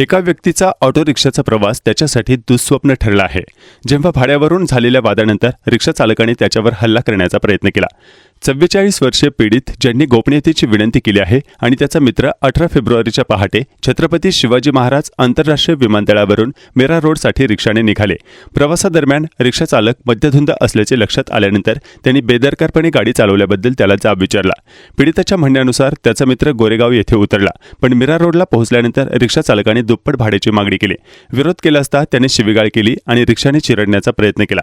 एका व्यक्तीचा ऑटो रिक्षाचा प्रवास त्याच्यासाठी दुःस्वप्न ठरला आहे. जेव्हा भाड्यावरून झालेल्या वादानंतर रिक्षा चालकाने त्याच्यावर हल्ला करण्याचा प्रयत्न केला. चव्वेचाळीस वर्षीय पीडित ज्यांनी गोपनीयतेची विनंती केली आहे आणि त्याचा मित्र अठरा फेब्रुवारीच्या पहाटे छत्रपती शिवाजी महाराज आंतरराष्ट्रीय विमानतळावरून मेरा रोडसाठी रिक्षाने निघाले. प्रवासादरम्यान रिक्षा चालक मद्यधुंद असल्याचे लक्षात आल्यानंतर त्यांनी बेदरकारपणे गाडी चालवल्याबद्दल त्याला जाब विचारला. पीडिताच्या म्हणण्यानुसार त्याचा मित्र गोरेगाव येथे उतरला पण मीरा रोडला पोहोचल्यानंतर रिक्षा चालकाने दुप्पट भाड्याची मागणी केली. विरोध केला असता त्याने शिवीगाळ केली आणि रिक्षाने चिरडण्याचा प्रयत्न केला.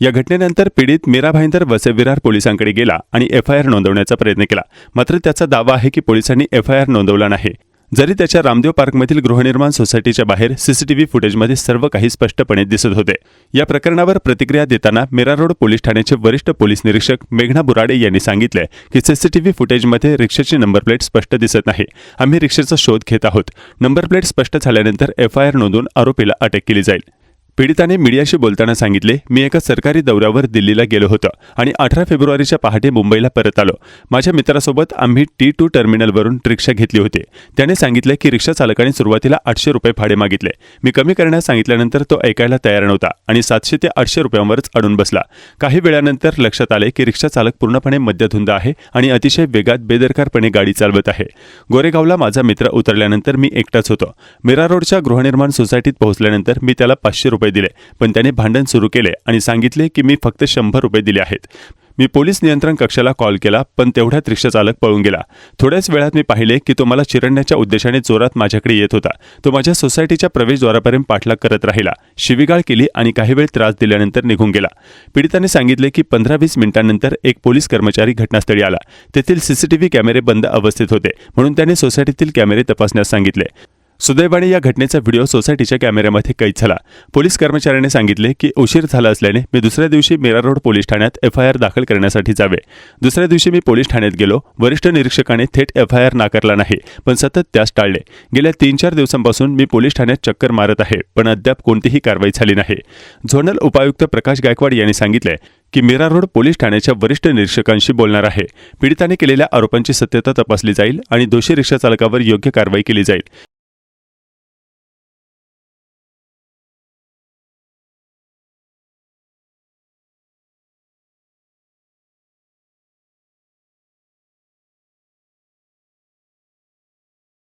या घटनेनंतर पीडित मीरा भाईंदर वसविरार पोलिसांकडे गेला आणि एफ आय आर नोंदवण्याचा प्रयत्न केला. मात्र त्याचा दावा आहे की पोलिसांनी एफ आय आर नोंदवला नाही. जरी त्याच्या रामदेव पार्कमधील गृहनिर्माण सोसायटीच्या बाहेर सीसीटीव्ही फुटेजमध्ये सर्व काही स्पष्टपणे दिसत होते. या प्रकरणावर प्रतिक्रिया देताना मीरा रोड पोलीस ठाण्याचे वरिष्ठ पोलीस निरीक्षक मेघना बुराडे यांनी सांगितले की सीसीटीव्ही फुटेजमध्ये रिक्षेची नंबर प्लेट स्पष्ट दिसत नाही. आम्ही रिक्षेचा शोध घेत आहोत. नंबर प्लेट स्पष्ट झाल्यानंतर एफ आय आर नोंदवून आरोपीला अटक केली जाईल. पीडिताने मीडियाशी बोलताना सांगितले मी एका सरकारी दौऱ्यावर दिल्लीला गेलो होतो आणि अठरा फेब्रुवारीच्या पहाटे मुंबईला परत आलो. माझ्या मित्रासोबत आम्ही टी टू टर्मिनलवरून रिक्षा घेतली होती. त्याने सांगितले की रिक्षा चालकाने सुरुवातीला आठशे रुपये भाडे मागितले. मी कमी करण्यास सांगितल्यानंतर तो ऐकायला तयार नव्हता आणि सातशे ते आठशे रुपयांवरच अडून बसला. काही वेळानंतर लक्षात आले की रिक्षा चालक पूर्णपणे मद्यधुंद आहे आणि अतिशय वेगात बेदरकारपणे गाडी चालवत आहे. गोरेगावला माझा मित्र उतरल्यानंतर मी एकटाच होतो. मीरा रोडच्या गृहनिर्माण सोसायटीत पोहोचल्यानंतर मी त्याला पाचशे रुपये रुपये दिले. पण त्याने भांडण सुरू केले आणि सांगितले की मी फक्त शंभर रुपये दिले आहेत. मी पोलीस नियंत्रण कक्षाला कॉल केला पण तेवढ्यात रिक्षाचालक पळून गेला. थोड्याच वेळात मी पाहिले की तो मला चिरडण्याच्या उद्देशाने जोरात माझ्याकडे येत होता. तो माझ्या सोसायटीच्या प्रवेशद्वारापर्यंत पाठलाग करत राहिला. शिवीगाळ केली आणि काही वेळ त्रास दिल्यानंतर निघून गेला. पीडिताने सांगितले की पंधरा वीस मिनिटांनंतर एक पोलीस कर्मचारी घटनास्थळी आला. तेथील सीसीटीव्ही कॅमेरे बंद अवस्थेत होते म्हणून त्याने सोसायटीतील कॅमेरे तपासण्यास सांगितले. सुदैवाने या घटनेचा व्हिडिओ सोसायटीच्या कॅमेऱ्यामध्ये कैद झाला. पोलीस कर्मचाऱ्याने सांगितले की उशीर झाला असल्याने मी दुसऱ्या दिवशी मेरा रोड पोलीस ठाण्यात एफ आय आर दाखल करण्यासाठी जावे. दुसऱ्या दिवशी मी पोलीस ठाण्यात गेलो. वरिष्ठ निरीक्षकाने थेट एफ आय आर नाकारला नाही पण सतत त्यास टाळले. गेल्या तीन चार दिवसांपासून मी पोलीस ठाण्यात चक्कर मारत आहे पण अद्याप कोणतीही कारवाई झाली नाही. झोनल उपायुक्त प्रकाश गायकवाड यांनी सांगितले की मीरा रोड पोलीस ठाण्याच्या वरिष्ठ निरीक्षकांशी बोलणार आहे. पीडिताने केलेल्या आरोपांची सत्यता तपासली जाईल आणि दोषी रिक्षा चालकावर योग्य कारवाई केली जाईल.